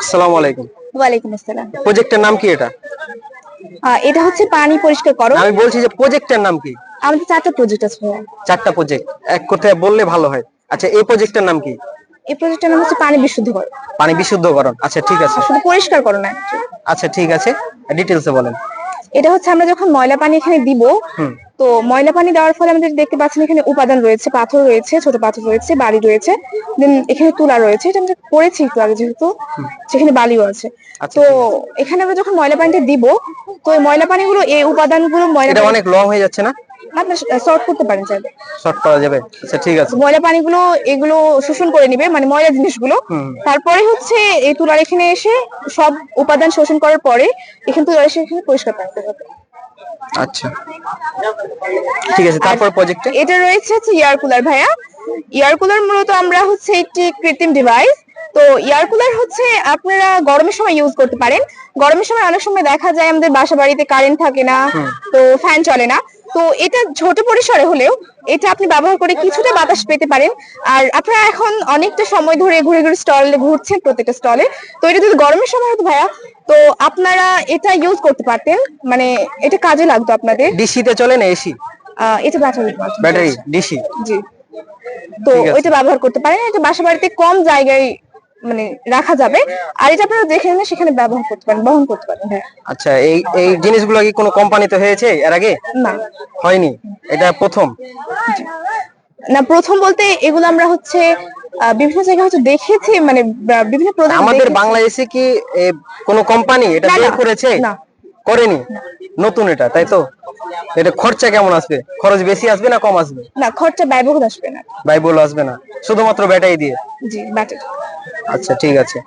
আসসালামু আলাইকুম। ওয়ালাইকুম আসসালাম। প্রজেক্টের নাম কি এটা? এটা হচ্ছে পানি পরিষ্কার করো। আমি বলছি যে প্রজেক্টের নাম কি? আমাদের চারটা প্রজেক্ট আছে চারটা প্রজেক্ট এক কথায় বললে ভালো হয়। আচ্ছা এই প্রজেক্টের নাম কি? এই প্রজেক্টের নাম হচ্ছে পানি বিশুদ্ধ করো পানি বিশুদ্ধকরণ। আচ্ছা ঠিক আছে। শুধু পরিষ্কার করো না আচ্ছা ঠিক আছে। ডিটেলসে বলেন। এটা হচ্ছে আমরা যখন ময়লা পানি এখানে দিব হুম। তো ময়লা পানি দেওয়ার ফলে আমাদের দেখতে পাচ্ছেন এখানে উপাদান রয়েছে পাথর রয়েছে ছোট পাথর রয়েছে বালি রয়েছে দেন এখানে তুলা রয়েছে এটা আমরা পড়েছি একটু আগে যেহেতু সেখানে বালিও আছে। আচ্ছা, তো এখানে আমরা যখন ময়লা পানিটা দিব তো এই ময়লা পানিগুলো এই উপাদানগুলো ময়লা এটা অনেক লং হয়ে যাচ্ছে না? সর্ট করতে পারেন চাইলে। শর্ট করা যাবে? আচ্ছা ঠিক আছে। ময়লা পানিগুলো এগুলো শোষণ করে নিবে মানে ময়লা জিনিসগুলো। তারপরে হচ্ছে এই তুলার এখানে এসে সব উপাদান শোষণ করার পরে এখানে তুলার এসে এখানে পরিষ্কার করতে হবে। আচ্ছা। ঠিক আছে তারপর প্রজেক্টে এটা রয়েছে হচ্ছে এয়ার কুলার ভাইয়া। এয়ার কুলার মূলত আমরা হচ্ছে একটি কৃত্রিম ডিভাইস তো এয়ার কুলার হচ্ছে আপনারা গরমের সময় ইউজ করতে পারেন। গরমের সময় অনেক সময় দেখা যায় আমাদের বাসা বাড়িতে কারেন্ট থাকে না তো ফ্যান চলে না। তো এটা ছোট পরিসরে হলেও এটা আপনি ব্যবহার করে কিছুটা বাতাস পেতে পারেন। আর আপনারা এখন অনেকটা সময় ধরে ঘুরে ঘুরে স্টলে ঘুরছেন প্রত্যেকটা স্টলে তো এটা যদি গরমের সময় হতো ভাইয়া তো আপনারা এটা ইউজ করতে পারতেন? মানে এটা কাজে লাগতো আপনাদের? ডিসিতে চলে না এসি এটা ব্যাটারি ব্যাটারি ডিসি জি। তো। ওইটা ব্যবহার করতে পারেন। এটা বাসা বাড়িতে কম জায়গায় মানে রাখা যাবে। আর এটা আপনারা যেখানে সেখানে ব্যবহার করতে পারেন বহন করতে পারেন হ্যাঁ। আচ্ছা এই এই জিনিসগুলো কি কোনো কোম্পানিতে হয়েছে এর আগে? না। হয়নি? এটা প্রথম? না প্রথম বলতে এগুলো আমরা হচ্ছে বিভিন্ন জায়গায় হয়তো দেখেছি মানে বিভিন্ন আমাদের বাংলাদেশে কি কোনো কোম্পানি এটা বের করেছে? না। করেনি? নতুন এটা তাই তো? এটা খরচা কেমন আসবে? খরচ বেশি আসবে না কম আসবে? না খরচা ব্যয়বহুল আসবে না। বাইবল আসবে না। শুধুমাত্র ব্যাটারি দিয়ে? জি ব্যাটারি আচ্ছা ঠিক আছে।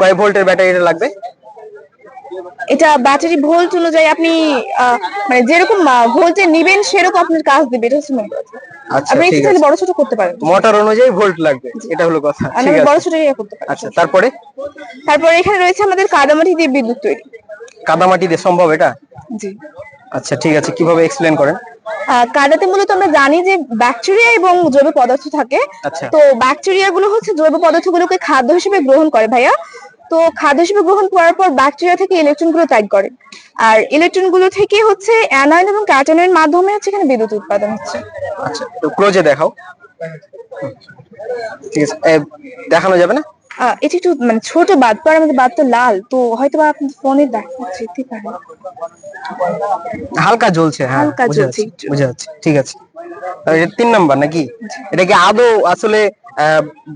কয় ভোল্টের ব্যাটারি এটা লাগবে? এটা ব্যাটারি ভোল্ট অনুযায়ী আপনি মানে যেরকম ভোল্টে নিবেন সেরকম আপনার কাজ দিবে এটা হচ্ছে আপনি ঠিক ইচ্ছে আছে। চাইলে বড় ছোট করতে পারেন। মোটর অনুযায়ী ভোল্ট লাগবে এটা হলো কথা বড় ছোট ইয়ে করতে আচ্ছা তারপরে? তারপর এখানে রয়েছে আমাদের কাদামাটি দিয়ে বিদ্যুৎ তৈরি। কাদামাটি দিয়ে সম্ভব এটা? জি। আচ্ছা ঠিক আছে কীভাবে এক্সপ্লেন করেন? কাদাতে মূলত আমরা জানি যে ব্যাকটেরিয়া এবং জৈব পদার্থ থাকে। আচ্ছা। তো ব্যাকটেরিয়া গুলো হচ্ছে জৈব পদার্থগুলোকে খাদ্য হিসেবে গ্রহণ করে ভাইয়া। তো খাদ্য হিসেবে গ্রহণ করার পর ব্যাকটেরিয়া থেকে ইলেকট্রনগুলো ত্যাগ করে। আর ইলেকট্রনগুলো থেকে হচ্ছে অ্যানায়ন এবং ক্যাটায়নের মাধ্যমে হচ্ছে এখানে বিদ্যুৎ উৎপাদন হচ্ছে। আচ্ছা তো ক্লোজে দেখাও। ঠিক আছে দেখানো যাবে না? এটি একটু মানে ছোট বাদ পর আমাদের বাদটা লাল তো হয়তো বা আপনার ফোনে দেখা যেতে পারে। হালকা জ্বলছে হ্যাঁ হালকা জ্বলছে বুঝে যাচ্ছে ঠিক আছে। তিন নাম্বার নাকি? এটা কি আদৌ আসলে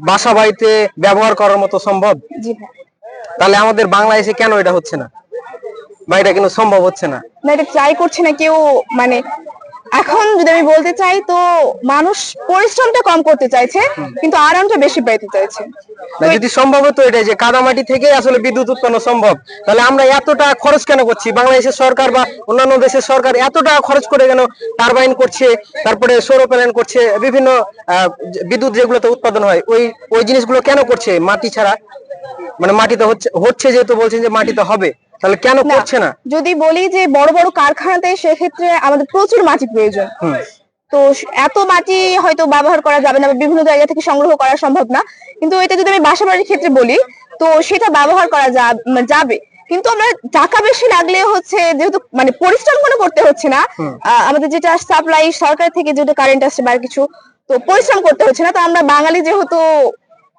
বাসা বাড়িতে ব্যবহার করার মতো সম্ভব? জি ভাই তাহলে আমাদের বাংলাদেশে কেন এটা হচ্ছে না? বা এটা কিন্তু সম্ভব হচ্ছে না? না এটা ট্রাই করছে না কেউ মানে এখন যদি আমি বলতে চাই তো মানুষ পরিশ্রমটা কম করতে চাইছে কিন্তু আরামটা বেশি পেতে চাইছে। না যদি সম্ভব হতো এটা যে কাদামাটি থেকে আসলে বিদ্যুৎ উৎপন্ন সম্ভব তাহলে আমরা এতটা খরচ কেন করছি? বাংলাদেশের সরকার বা অন্যান্য দেশের সরকার এতটা খরচ করে কেন টারবাইন করছে তারপরে সৌর প্যানেল করছে বিভিন্ন আহ, বিদ্যুৎ যেগুলোতে উৎপাদন হয় ওই ওই জিনিসগুলো কেন করছে মাটি ছাড়া? মানে মাটিতে হচ্ছে হচ্ছে যেহেতু বলছেন যে মাটিতে হবে তাহলে কেন করছে না? যদি বলি যে বড় বড় কারখানাতে সেক্ষেত্রে আমাদের প্রচুর মাটি প্রয়োজন। তো এত মাটি হয়তো ব্যবহার করা যাবে না বা বিভিন্ন জায়গা থেকে সংগ্রহ করা সম্ভব না। কিন্তু এটা যদি আমি বাসা বাড়ির ক্ষেত্রে বলি তো সেটা ব্যবহার করা মানে যাবে। কিন্তু আমরা টাকা বেশি লাগলে হচ্ছে যেহেতু মানে পরিশ্রম কোনো করতে হচ্ছে না আমাদের যেটা সাপ্লাই সরকার থেকে যেটা কারেন্ট আসছে বা কিছু তো পরিশ্রম করতে হচ্ছে না। তো আমরা বাঙালি যেহেতু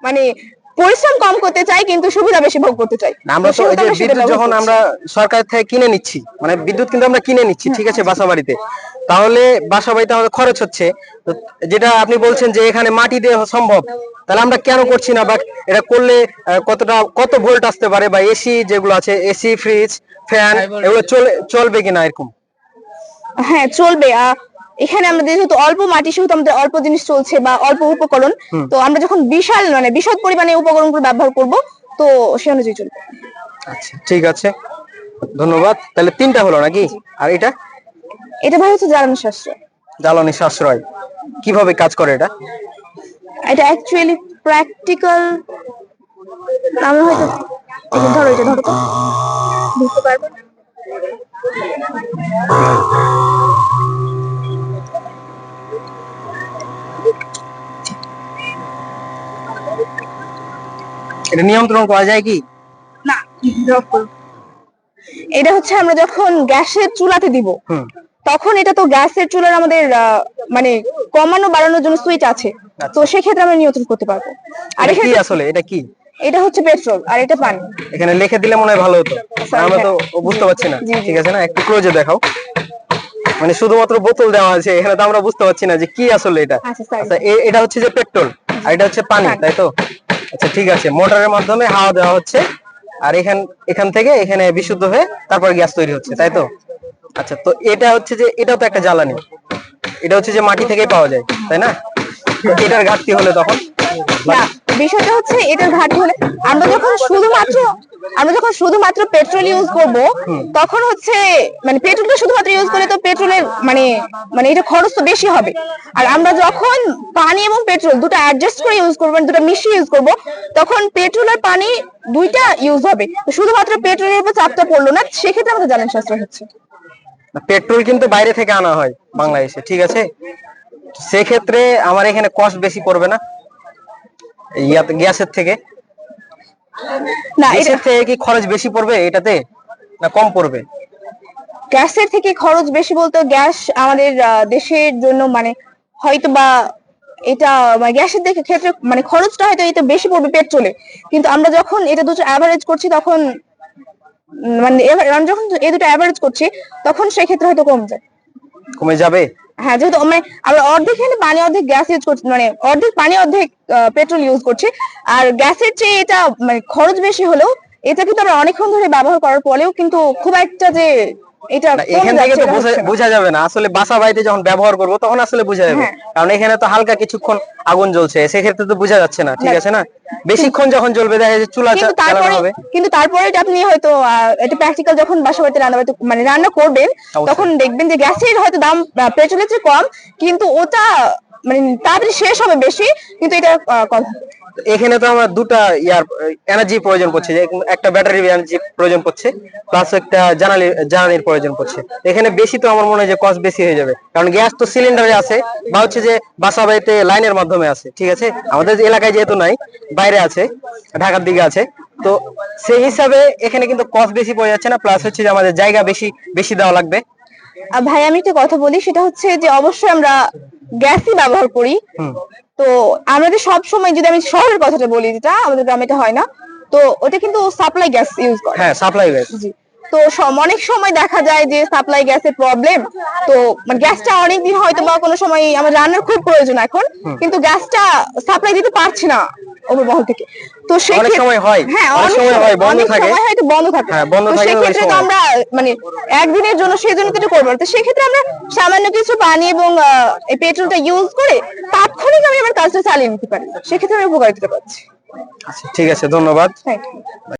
মানে পরিশ্রম কম করতে চাই কিন্তু সুবিধা বেশি ভোগ করতে চাই। আমরা তো ওই যে বিদ্যুৎ যখন আমরা সরকার থেকে কিনে নিচ্ছি মানে বিদ্যুৎ কিন্তু আমরা কিনে নিচ্ছি ঠিক আছে বাসা বাড়িতে তাহলে বাসা বাড়িতে আমাদের খরচ হচ্ছে। যেটা আপনি বলছেন যে এখানে মাটি দিয়ে সম্ভব তাহলে আমরা কেন করছি না? বা এটা করলে কতটা কত ভোল্ট আসতে পারে? বা এসি যেগুলো আছে এসি ফ্রিজ ফ্যান এগুলো চলে চলবে কিনা এরকম? হ্যাঁ চলবে। আহ, এখানে আমরা যেহেতু অল্প মাটি সেহেতু আমাদের অল্প জিনিস চলছে বা অল্প উপকরণ। তো আমরা যখন বিশাল মানে বিশদ পরিমাণে উপকরণগুলো ব্যবহার করব তো সে অনুযায়ী চলবে। আচ্ছা ঠিক আছে। ধন্যবাদ। তাহলে তিনটা হলো নাকি? আর এটা? এটা ভাই হচ্ছে জ্বালানি সাশ্রয়। জ্বালানি সাশ্রয়। কীভাবে কাজ করে এটা? এটা অ্যাকচুয়ালি প্র্যাকটিক্যাল আমরা হয়তো ধরো এটা ধরো তো। বুঝতে পারবে এটা নিয়ন্ত্রণ করা যায় কি? না। এটা হচ্ছে আমরা যখন গ্যাসের চুলাতে দিব তখন এটা তো গ্যাসের চুলার আমাদের মানে কমানো বাড়ানোর জন্য সুইচ আছে। তো সেক্ষেত্রে আমরা নিয়ন্ত্রণ করতে পারব। আর কি আসলে? এটা কি? এটা হচ্ছে পেট্রোল আর এটা পানি। এখানে লিখে দিলে মনে হয় ভালো হতো। আমরা তো। বুঝতে পারছি না। ঠিক আছে না? একটু ক্লোজে দেখাও। মানে শুধুমাত্র বোতল দেওয়া আছে এখানে তো আমরা বুঝতে পারছি না যে কি আসলে এটা। আচ্ছা. আচ্ছা এটা হচ্ছে যে পেট্রোল আর এটা হচ্ছে পানি। তাই তো? আচ্ছা ঠিক আছে। মোটরের মাধ্যমে হাওয়া দেওয়া হচ্ছে। আর এখান এখান থেকে এখানে বিশুদ্ধ হয়ে তারপর গ্যাস তৈরি হচ্ছে, তাই তো? আচ্ছা তো এটা হচ্ছে যে, এটাও তো একটা জ্বালানি। এটা হচ্ছে যে মাটি থেকেই পাওয়া যায়, তাই না? এটার ঘাটতি হলে তখন? বিষয়টা হচ্ছে এটার ঘাটতি হলে আমরা যখন শুধুমাত্র আমরা যখন শুধুমাত্র পেট্রোল ইউজ করব তখন হচ্ছে মানে পেট্রোলটা শুধুমাত্র ইউজ করলে তো পেট্রোলের মানে মানে এটা খরচ তো বেশি হবে। আর আমরা যখন পানি এবং পেট্রোল দুটো অ্যাডজাস্ট করে ইউজ করব মানে দুটো মিশিয়ে ইউজ করব তখন পেট্রোল আর পানি দুইটা ইউজ হবে। শুধুমাত্র পেট্রোলের উপর চাপটা পড়ল না সেক্ষেত্রে আমাদের জ্বালানি সাশ্রয় হচ্ছে। পেট্রোল কিন্তু বাইরে থেকে আনা হয় বাংলাদেশে ঠিক আছে? সেক্ষেত্রে আমার এখানে কস্ট বেশি পড়বে না। ইয়াতে গ্যাসের থেকে? না এটা গ্যাসের থেকে কি খরচ বেশি পড়বে এটাতে? না কম পড়বে? গ্যাসের থেকে খরচ বেশি বলতে গ্যাস আমাদের দেশের জন্য মানে হয়তো বা এটা মানে গ্যাসের দেখে ক্ষেত্রে মানে খরচটা হয়তো এটা বেশি পড়বে পেট্রোলে। কিন্তু আমরা যখন এটা দুটো অ্যাভারেজ করছি তখন মানে যখন এই দুটো অ্যাভারেজ করছি তখন সেক্ষেত্রে হয়তো কম যায়। কমে যাবে? হ্যাঁ যেহেতু মানে আমরা অর্ধেক এখানে পানি, অর্ধেক গ্যাস ইউজ করছি মানে অর্ধেক পানি, অর্ধেক পেট্রোল ইউজ করছি। আর গ্যাসের চেয়ে এটা মানে খরচ বেশি হলেও এটা কিন্তু আমরা অনেকক্ষণ ধরে ব্যবহার করার পরেও কিন্তু খুব একটা যে এটা এখান থেকে তো বোঝা- হচ্ছে না। বোঝা যাবে না। আসলে বাসা বাড়িতে যখন ব্যবহার করব তখন আসলে বোঝা যাবে। হ্যাঁ। কারণ এখানে তো হালকা কিছুক্ষণ আগুন জ্বলছে। সেক্ষেত্রে তো বোঝা যাচ্ছে না ঠিক আছে না? বেশিক্ষণ যখন জ্বলবে দেখা যাচ্ছে চুলা চালানো তারপরে হবে। কিন্তু তারপরে আপনি হয়তো এটা প্র্যাকটিক্যাল যখন বাসা বাড়িতে রান্না বাড়িতে মানে রান্না করবেন তখন দেখবেন যে গ্যাসের হয়তো দাম পেট্রোলের চেয়ে কম কিন্তু ওটা মানে তাড়াতাড়ি শেষ হবে বেশি কিন্তু এটা কথা এখানে তো আমার দুটা ইয়ার এনার্জি প্রয়োজন পড়ছে একটা ব্যাটারি এনার্জি প্রয়োজন পড়ছে প্লাস একটা জ্বালানি জ্বালানির প্রয়োজন পড়ছে। এখানে বেশি তো আমার মনে হয় যে কস্ট বেশি হয়ে যাবে। কারণ গ্যাস তো সিলিন্ডারে আছে বা হচ্ছে যে বাসা বাড়িতে লাইনের মাধ্যমে আছে ঠিক আছে? আমাদের এলাকায় যেহেতু নাই বাইরে আছে ঢাকার দিকে আছে তো সেই হিসাবে এখানে কিন্তু কস্ট বেশি পড়ে যাচ্ছে না প্লাস হচ্ছে যে আমাদের জায়গা বেশি বেশি দেওয়া লাগবে। ভাই আমি একটা কথা বলি সেটা হচ্ছে যে অবশ্যই আমরা গ্যাসই ব্যবহার করি। তো আমাদের সব সময় যদি আমি শহরের কথাটা বলি যেটা আমাদের গ্রামে এটা হয় না তো ওটা কিন্তু সাপ্লাই গ্যাস ইউজ করে। হ্যাঁ সাপ্লাই গ্যাস তো অনেক সময় দেখা যায় যে সাপ্লাই গ্যাসের প্রবলেম তো মানে গ্যাসটা অনেকদিন হয়তো বা কোনো সময় আমার রান্নার খুব প্রয়োজন এখন কিন্তু গ্যাসটা সাপ্লাই দিতে পারছি না। থেকে। তো অনেক সময় হয়, হ্যাঁ অনেক সময় হয়, বন্ধ থাকে। সময় বন্ধ থাকে। হ্যাঁ, বন্ধ থাকে সেক্ষেত্রে তো আমরা মানে একদিনের জন্য সেই জন্য কিছু করব। তো সেক্ষেত্রে আমরা সামান্য কিছু পানি এবং এই পেট্রোলটা ইউজ করে তাৎক্ষণিক আমি আমার কাজটা চালিয়ে নিতে পারি। সেক্ষেত্রে আমি উপকার পাচ্ছি আচ্ছা ঠিক আছে ধন্যবাদ।